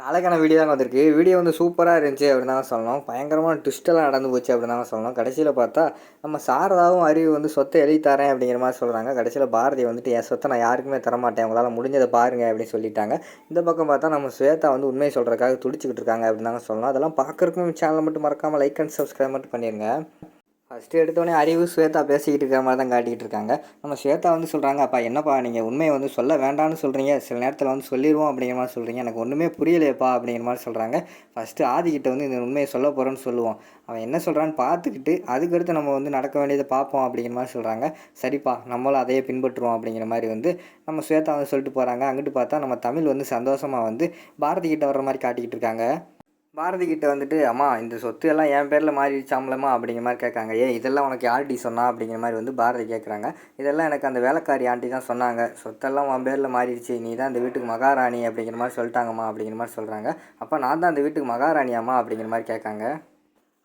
நாளைக்கான வீடியோ தான் வந்திருக்கு. வீடியோ வந்து சூப்பராக இருந்துச்சு அப்படின்னு தான் சொல்லணும். பயங்கரமான ட்விஸ்டெல்லாம் நடந்து போச்சு அப்படின்னு தான் சொல்லணும். கடைசியில் பார்த்தா நம்ம சாரதாவும் அறிவு வந்து சொத்தை எழுதி தரேன் அப்படிங்கிற மாதிரி சொல்கிறாங்க கடைசியில் பாரதி வந்துட்டு என் சொத்தை நான் யாருக்குமே தரமாட்டேன். உங்களால் முடிஞ்சதை பாருங்க அப்படின்னு சொல்லிட்டாங்க. இந்த பக்கம் பார்த்தா நம்ம ஸ்வேதா வந்து உண்மையை சொல்கிறதுக்காக துடிச்சிக்கிட்டு இருக்காங்க அப்படின்னு தாங்க சொல்லணும். அதெல்லாம் பார்க்குறக்கும் சேனலை மட்டும் மறக்காமல் லைக் அண்ட் சப்ஸ்கிரைப் மட்டும் பண்ணிடுங்க ஃபஸ்ட்டு எடுத்தோடனே அறிவு ஸ்வேதா பேசிக்கிட்டு இருக்கிற மாதிரி தான் காட்டிக்கிட்டு இருக்காங்க. நம்ம ஸ்வேதா வந்து சொல்கிறாங்க அப்பா என்னப்பா நீங்கள் உண்மையை வந்து சொல்ல வேண்டாம்னு சொல்கிறீங்க சில நேரத்தில் வந்து சொல்லிடுவோம் அப்படிங்கிற மாதிரி சொல்கிறீங்க எனக்கு ஒன்றுமே புரியலையப்பா அப்படிங்கிற மாதிரி சொல்கிறாங்க ஃபஸ்ட்டு ஆதிக்கிட்ட வந்து இந்த உண்மையை சொல்ல போகிறோன்னு சொல்லுவோம். அவன் என்ன சொல்கிறான்னு பார்த்துக்கிட்டு அதுக்கடுத்து நம்ம வந்து நடக்க வேண்டியதை பார்ப்போம் அப்படிங்கிற மாதிரி சொல்கிறாங்க சரிப்பா நம்மளும் அதையே பின்பற்றுவோம் அப்படிங்கிற மாதிரி வந்து நம்ம ஸ்வேதா வந்து சொல்லிட்டு போகிறாங்க அங்கிட்டு பார்த்தா நம்ம தமிழ் வந்து சந்தோஷமாக வந்து பாரதி கிட்ட வர்ற மாதிரி காட்டிக்கிட்டு இருக்காங்க. பாரதி கிட்ட வந்துட்டு அம்மா இந்த சொத்து எல்லாம் என் பேரில் மாறிடுச்சாம்லம்மா அப்படிங்கிற மாதிரி கேட்காங்க. ஏன் இதெல்லாம் உனக்கு யார்டி சொன்னா? அப்படிங்கிற மாதிரி வந்து பாரதி கேட்குறாங்க. இதெல்லாம் எனக்கு அந்த வேலைக்காரி ஆண்டி தான் சொன்னாங்க. சொத்தெல்லாம் உன் பேரில் மாறிடுச்சு. நீ தான் இந்த வீட்டுக்கு மகாராணி அப்படிங்கிற மாதிரி சொல்லிட்டாங்கம்மா அப்படிங்கிற மாதிரி சொல்கிறாங்க அப்போ நான் தான் அந்த வீட்டுக்கு மகாராணியாம்மா அப்படிங்கிற மாதிரி கேட்காங்க.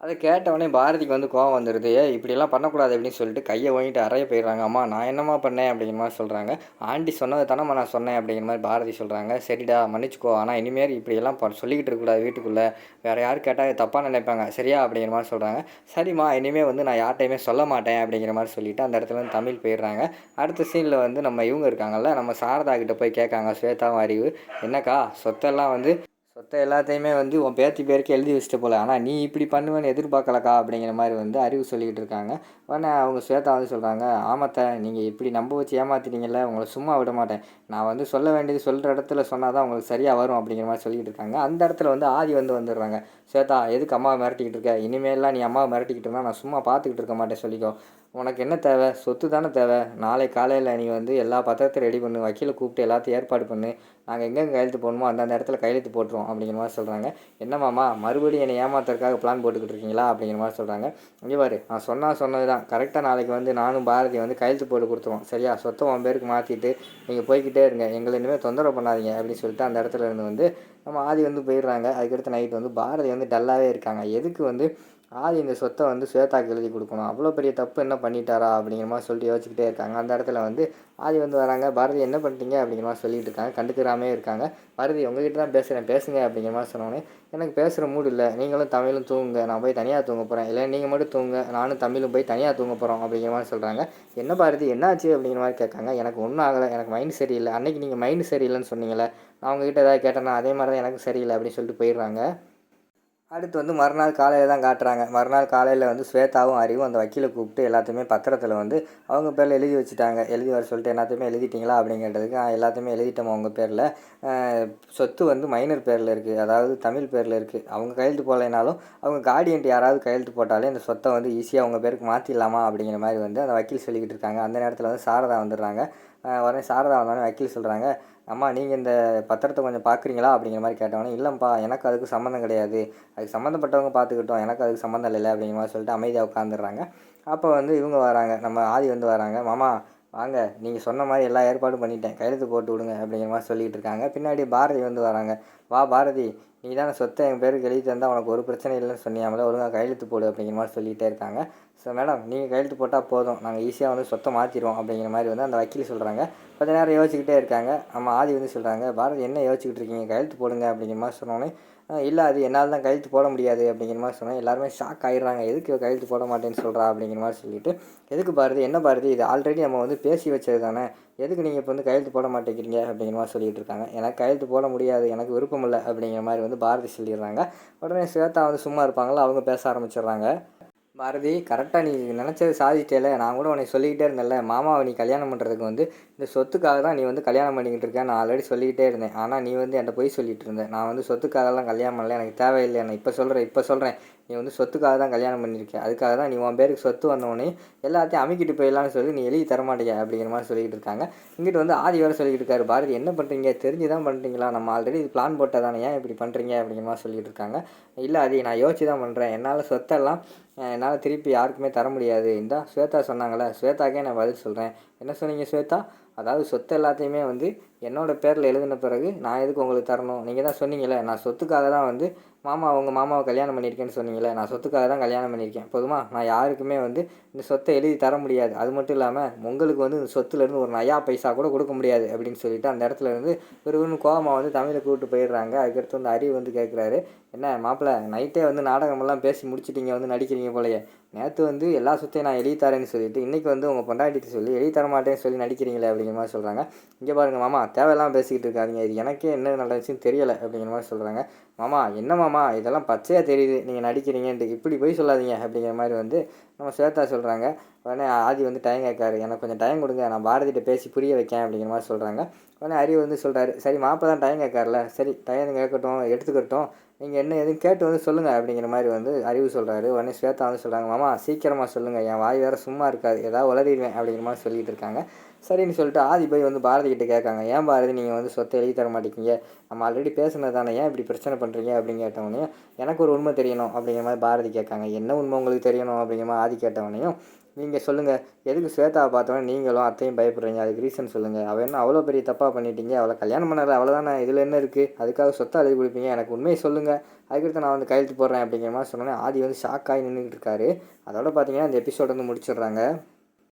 அதை கேட்டவொடனே பாரதிக்கு வந்து கோவம் வந்துடுது இப்படிலாம் இப்படியெல்லாம் பண்ணக்கூடாது அப்படின்னு சொல்லிட்டு கையை வாங்கிட்டு அறைய போயிடுறாங்க. அம்மா நான் என்னம்மா பண்ணேன்? அப்படிங்கிற மாதிரி சொல்கிறாங்க ஆண்டி சொன்னது தானம்மா நான் சொன்னேன் அப்படிங்கிற மாதிரி பாரதி சொல்கிறாங்க சரிடா மன்னிச்சுக்கோ. ஆனால் இனிமேல் இப்படியெல்லாம் ப சொல்லிக்கிட்டு இருக்கக்கூடாது வீட்டுக்குள்ளே. வேறு யார் கேட்டால் தப்பாக நினைப்பாங்க. சரியா? அப்படிங்கிற மாதிரி சொல்கிறாங்க சரிம்மா இனிமேல் வந்து நான் யார்ட்டையுமே சொல்ல மாட்டேன் அப்படிங்கிற மாதிரி சொல்லிவிட்டு அந்த இடத்துல வந்து தமிழ் போயிடுறாங்க. அடுத்த சீனில் வந்து நம்ம இவங்க இருக்காங்கல்ல நம்ம சாரதா கிட்ட போய் கேட்காங்க. ஸ்வேதாவும் அறிவு. என்னக்கா சொத்தெல்லாம் வந்து சொத்தை எல்லாத்தையுமே வந்து உன் பேத்தி பேருக்கு எழுதி வச்சுட்டு போல. ஆனால் நீ இப்படி பண்ணுவேன்னு எதிர்பார்க்கலக்கா அப்படிங்கிற மாதிரி வந்து அறிவு சொல்லிக்கிட்டு இருக்காங்க. உடனே அவங்க ஸ்வேதா வந்து சொல்கிறாங்க ஆமாத்த நீங்கள் இப்படி நம்ப வச்சு ஏமாத்திட்டீங்கல்ல உங்களை சும்மா விட மாட்டேன். நான் வந்து சொல்ல வேண்டியது சொல்கிற இடத்துல சொன்னால் தான் உங்களுக்கு சரியாக வரும் அப்படிங்கிற மாதிரி சொல்லிக்கிட்டு இருக்காங்க. அந்த இடத்துல வந்து ஆதி வந்து வந்துடுறாங்க. ஸ்வேதா எதுக்கு அம்மாவை மிரட்டிக்கிட்டு இருக்க? இனிமேலாம் நீ அம்மாவை மிரட்டிக்கிட்டு இருந்தால் நான் சும்மா பார்த்துக்கிட்டு இருக்க மாட்டேன் சொல்லிக்கோ. உனக்கு என்ன தேவை? சொத்து தானே தேவை. நாளை காலையில் நீ வந்து எல்லா பத்திரத்தையும் ரெடி பண்ணு. வக்கீலை கூப்பிட்டு எல்லாத்தையும் ஏற்பாடு பண்ணு. நாங்கள் எங்கெங்கே கையெழுத்து போடணுமோ அந்தந்த இடத்துல கையெழுத்து போட்டுருவோம் அப்படிங்கிற மாதிரி சொல்கிறாங்க என்னமாம்மா மறுபடியும் என்னை ஏமாத்துறதுக்காக பிளான் போட்டுக்கிட்டு இருக்கீங்களா? அப்படிங்கிற மாதிரி சொல்கிறாங்க இங்கே பாரு நான் சொன்னால் சொன்னது தான் கரெக்டாக நாளைக்கு வந்து நானும் பாரதி வந்து கையெழுத்து போட்டு கொடுத்துருவோம். சரியா? சொத்தை உன் பேருக்கு மாற்றிட்டு நீங்கள் போய்கிட்டே இருங்க. எங்களை இனிமேல் தொந்தரவு பண்ணாதீங்க அப்படின்னு சொல்லிட்டு அந்த இடத்துல இருந்து வந்து நம்ம ஆதி வந்து போயிடுறாங்க. அதுக்கடுத்து நைட் வந்து பாரதி வந்து டல்லாகவே இருக்காங்க. எதுக்கு வந்து ஆதி இந்த சொத்தை வந்து ஸ்வேதாக்கு எழுதி கொடுக்கணும். அவ்வளோ பெரிய தப்பு என்ன பண்ணிட்டாரா அப்படிங்கிற மாதிரி சொல்லிட்டு யோசிச்சுக்கிட்டே இருக்காங்க. அந்த இடத்துல வந்து ஆதி வந்து வராங்க. பாரதி என்ன பண்ணிட்டீங்க அப்படிங்கிற மாதிரி சொல்லிட்டு இருக்காங்க. கண்டுக்கிறாமே இருக்காங்க. பாரதி உங்ககிட்ட தான் பேசுகிறேன் பேசுங்க அப்படிங்கிற மாதிரி சொன்னோன்னே எனக்கு பேசுகிற மூடு இல்லை. நீங்களும் தமிழும் தூங்குங்க. நான் போய் தனியாக தூங்க போகிறேன் இல்லை நீங்கள் மட்டும் தூங்க நானும் தமிழும் போய் தனியாக தூங்க போகிறோம் அப்படிங்கிற மாதிரி சொல்கிறாங்க என்ன பாரதி? என்னாச்சு அப்படிங்கிற மாதிரி கேட்காங்க. எனக்கு ஒன்றும் ஆகலை. எனக்கு மைண்ட் சரியில்லை. அன்னைக்கு நீங்கள் மைண்டு சரியில்லைன்னு சொன்னீங்களே நான் உங்ககிட்ட ஏதாவது கேட்டேன்னா அதே மாதிரி தான் எனக்கு சரியில்லை அப்படின்னு சொல்லிட்டு போயிடுறாங்க. அடுத்து வந்து மறுநாள் காலையில் தான் காட்டுறாங்க. மறுநாள் காலையில் வந்து ஸ்வேதாவும் அறிவும் அந்த வக்கீலை கூப்பிட்டு எல்லாத்தையுமே பத்திரத்தில் வந்து அவங்க பேரில் எழுதி வச்சுட்டாங்க. எழுதி வர சொல்லிட்டு எல்லாத்தையுமே எழுதிட்டீங்களா அப்படிங்கிறதுக்கு எல்லாத்தையுமே எழுதிட்டோம் அவங்க பேரில்? சொத்து வந்து மைனர் பேரில் இருக்குது அதாவது தமிழ் பேரில் இருக்குது அவங்க கையெழுத்து போடலைனாலும் அவங்க கார்டியன்ட்டு யாராவது கையெழுத்து போட்டாலே இந்த சொத்தை வந்து ஈஸியாக அவங்க பேருக்கு மாற்றிடலாமா அப்படிங்கிற மாதிரி வந்து அந்த வக்கீல் சொல்லிக்கிட்டு இருக்காங்க. அந்த நேரத்தில் வந்து சாரதா வந்துடுறாங்க. உடனே சாரதா வந்தோடனே வக்கீல் சொல்கிறாங்க அம்மா நீங்கள் இந்த பத்திரத்தை கொஞ்சம் பார்க்குறீங்களா அப்படிங்கிற மாதிரி கேட்டவொடனே இல்லைப்பா எனக்கு அதுக்கு சம்மந்தம் கிடையாது. அதுக்கு சம்மந்தப்பட்டவங்க பார்த்துக்கிட்டோம் எனக்கு அதுக்கு சம்மந்தம் இல்லை அப்படிங்கிற மாதிரி சொல்லிட்டு அமைதியாக உட்காந்துடுறாங்க அப்போ வந்து இவங்க வராங்க. நம்ம ஆதி வந்து வராங்க. மாமா வாங்க. நீங்கள் சொன்ன மாதிரி எல்லா ஏற்பாடும் பண்ணிட்டேன். கையெழுத்து போட்டு விடுங்க அப்படிங்கிற மாதிரி சொல்லிகிட்டு இருக்காங்க. பின்னாடி பாரதி வந்து வராங்க. வா பாரதி. நீ தானே சொத்தை என் பேருக்கு எழுதி தந்தால் உனக்கு ஒரு பிரச்சனை இல்லைன்னு சொன்னியாமல ஒழுங்காக கையெழுத்து போடு அப்படிங்கிற மாதிரி சொல்லிகிட்டே இருக்காங்க. ஸோ மேடம் நீங்கள் கையெழுத்து போட்டால் போதும். நாங்கள் ஈஸியாக வந்து சொத்தை மாற்றிடுவோம் அப்படிங்கிற மாதிரி வந்து அந்த வக்கீல் சொல்கிறாங்க கொஞ்ச நேரம் யோசிச்சுக்கிட்டே இருக்காங்க. நம்ம ஆதி வந்து சொல்கிறாங்க பாரதி என்ன யோசிச்சுக்கிட்டு இருக்கீங்க? கையெழுத்து போடுங்க அப்படிங்கிற மாதிரி சொன்னோன்னே இல்லை அது என்னால் தான் கையெழுத்து போட முடியாது அப்படிங்கிற மாதிரி சொன்னால் எல்லாருமே ஷாக் ஆகிடுறாங்க எதுக்கு இவ கையெழுத்து போட மாட்டேன்னு சொல்கிறா அப்படிங்கிற மாதிரி சொல்லிட்டு எதுக்கு பாரதி? என்ன பாரதி? இது ஆல்ரெடி நம்ம வந்து பேசி வச்சது தானே. எதுக்கு நீங்கள் இப்போ வந்து கையெழுத்து போட மாட்டேங்கிறீங்க அப்படிங்கிற மாதிரி சொல்லிட்டு இருக்காங்க. எனக்கு கையெழுத்து போட முடியாது எனக்கு விருப்பம் இல்லை அப்படிங்கிற மாதிரி வந்து பாரதி சொல்லிடுறாங்க. உடனே ஸ்வேதா வந்து சும்மா இருப்பாங்களா அவங்க பேச ஆரம்பிச்சிடுறாங்க. பாரதி கரெக்டாக நீ நினச்சது சாதிச்சேல நான் கூட உனக்கு சொல்லிக்கிட்டே இருந்தேன்ல. மாமாவை நீ கல்யாணம் பண்ணுறதுக்கு வந்து இந்த சொத்துக்காக தான் நீ வந்து கல்யாணம் பண்ணிக்கிட்டு இருக்க. நான் ஆல்ரெடி சொல்லிக்கிட்டே இருந்தேன். ஆனால் நீ வந்து என்கிட்ட போய் சொல்லிட்டு இருந்தேன் நான் வந்து சொத்துக்காகலாம் கல்யாணம் பண்ணல. எனக்கு தேவையில்லை. நான் இப்போ சொல்கிறேன் இப்போ சொல்கிறேன் நீ வந்து சொத்துக்காக தான் கல்யாணம் பண்ணியிருக்கேன் அதுக்காக தான் நீ உன் பேருக்கு சொத்து வந்தவொடனே எல்லாத்தையும் அமைக்கிட்டு போயிடலாம்னு சொல்லி நீ எழுதி தர அப்படிங்கிற மாதிரி சொல்லிக்கிட்டு இருக்காங்க. இங்கிட்டு வந்து ஆதி வேறு சொல்லிக்கிட்டு இருக்காரு. பாரதி என்ன பண்ணுறீங்க தெரிஞ்சு தான் பண்ணுறீங்களா நம்ம ஆல்ரெடி இது பிளான் போட்டதானே. ஏன் இப்படி பண்ணுறீங்க அப்படிங்கிற மாதிரி சொல்லிட்டு இருக்காங்க. இல்லை அது நான் யோசிச்சு தான் பண்ணுறேன் என்னால் சொத்தெல்லாம் என்னால் திருப்பி யாருக்குமே தர முடியாது. இந்தா ஸ்வேதா சொன்னாங்களே ஸ்வேதாக்கே நான் பதில் சொல்கிறேன் என்ன சொன்னீங்க ஸ்வேதா? அதாவது சொத்து எல்லாத்தையுமே வந்து என்னோடய பேரில் எழுதின பிறகு நான் எதுக்கு உங்களுக்கு தரணும்? நீங்கள் தான் சொன்னீங்களே நான் சொத்துக்காக தான் வந்து மாமா உங்கள் மாமாவை கல்யாணம் பண்ணியிருக்கேன்னு சொன்னீங்களே நான் சொத்துக்காக தான் கல்யாணம் பண்ணியிருக்கேன். போதுமா? நான் யாருக்குமே வந்து இந்த சொத்தை எழுதி தர முடியாது. அது மட்டும் இல்லாமல் உங்களுக்கு வந்து இந்த சொத்துலேருந்து ஒரு நயா பைசா கூட கொடுக்க முடியாது அப்படின்னு சொல்லிட்டு அந்த இடத்துல இருந்து ஒரு கோபமாக வந்து தமிழை கூப்பிட்டு போயிடுறாங்க. அதுக்கடுத்து வந்து அறிவு வந்து கேட்குறாரு என்ன மாப்பிள்ளை நைட்டே வந்து நாடகமெல்லாம் பேசி முடிச்சிட்டீங்க வந்து நடிக்கிறீங்க போலயே. நேற்று வந்து எல்லா சுற்றையும் நான் எழுதி தரேன்னு சொல்லிட்டு இன்றைக்கி வந்து உங்கள் பொண்டாட்டிட்டு சொல்லி எழுதி தர மாட்டேன்னு சொல்லி நடிக்கிறீங்களே அப்படிங்கிற மாதிரி சொல்கிறாங்க இங்கே பாருங்கள் மாமா தேவையெல்லாம் பேசிக்கிட்டு இருக்காதீங்க. இது எனக்கே என்ன நடந்துச்சுன்னு தெரியலை அப்படிங்கிற மாதிரி சொல்கிறாங்க மாமா என்ன மாமா இதெல்லாம் பச்சையாக தெரியுது. நீங்கள் நடிக்கிறீங்கன்ட்டு இப்படி போய் சொல்லாதீங்க அப்படிங்கிற மாதிரி வந்து நம்ம ஸ்வேதா சொல்கிறாங்க உடனே ஆதி வந்து டைம் கேட்காரு எனக்கு கொஞ்சம் டைம் கொடுங்க நான் பாரதிகிட்ட பேசி புரிய வைக்கேன் அப்படிங்கிற மாதிரி சொல்கிறாங்க உடனே அறிவு வந்து சொல்கிறாரு சரி மாப்பிள்ள தான் டைம் கேட்காருல சரி டைம் கேட்கட்டும் எடுத்துக்கட்டும் நீங்கள் என்ன எதுவும் கேட்டு வந்து சொல்லுங்கள் அப்படிங்கிற மாதிரி வந்து அறிவு சொல்கிறாரு உடனே ஸ்வேதா வந்து சொல்கிறாங்க மாமா சீக்கிரமாக சொல்லுங்கள் என் வாய் வேறு சும்மா இருக்காது ஏதாவது உளறிடுவேன் அப்படிங்கிற மாதிரி சொல்லிகிட்டு இருக்காங்க. சரின்னு சொல்லிட்டு ஆதி போய் வந்து பாரதி கிட்ட கேட்காங்க ஏன் பாரதி நீங்கள் வந்து சொத்தை எழுதி தர மாட்டேங்கிங்க நம்ம ஆல்ரெடி பேசுனது தானே ஏன் இப்படி பிரச்சனை பண்ணுறீங்க அப்படின்னு கேட்டவொடனே எனக்கு ஒரு உண்மை தெரியணும் அப்படிங்கிற மாதிரி பாரதி கேட்காங்க. என்ன உண்மை உங்களுக்கு தெரியணும்? அப்படிங்கிற மாதிரி ஆதி கேட்டவனையும் நீங்கள் சொல்லுங்கள் எதுக்கு ஸ்வேதாவை பார்த்தோன்னே நீங்களும் அத்தையும் பயப்படுறீங்க? அதுக்கு ரீசன் சொல்லுங்கள் அவள் என்ன அவ்வளோ பெரிய தப்பாக பண்ணிட்டீங்க? அவளை கல்யாணம் பண்ணல அவ்வளோதானே இதில் என்ன இருக்குது அதுக்காக சொத்தை எழுதி கொடுப்பீங்க. எனக்கு உண்மையை சொல்லுங்கள் அதுக்கடுத்து நான் வந்து கையெழுத்து போடுறேன் அப்படிங்கிற மாதிரி சொன்னோன்னே ஆதி வந்து ஷாக்காகி நின்றுட்டு இருக்காரு. அதோட பார்த்தீங்கன்னா இந்த எபிசோட் வந்து முடிச்சிடுறாங்க.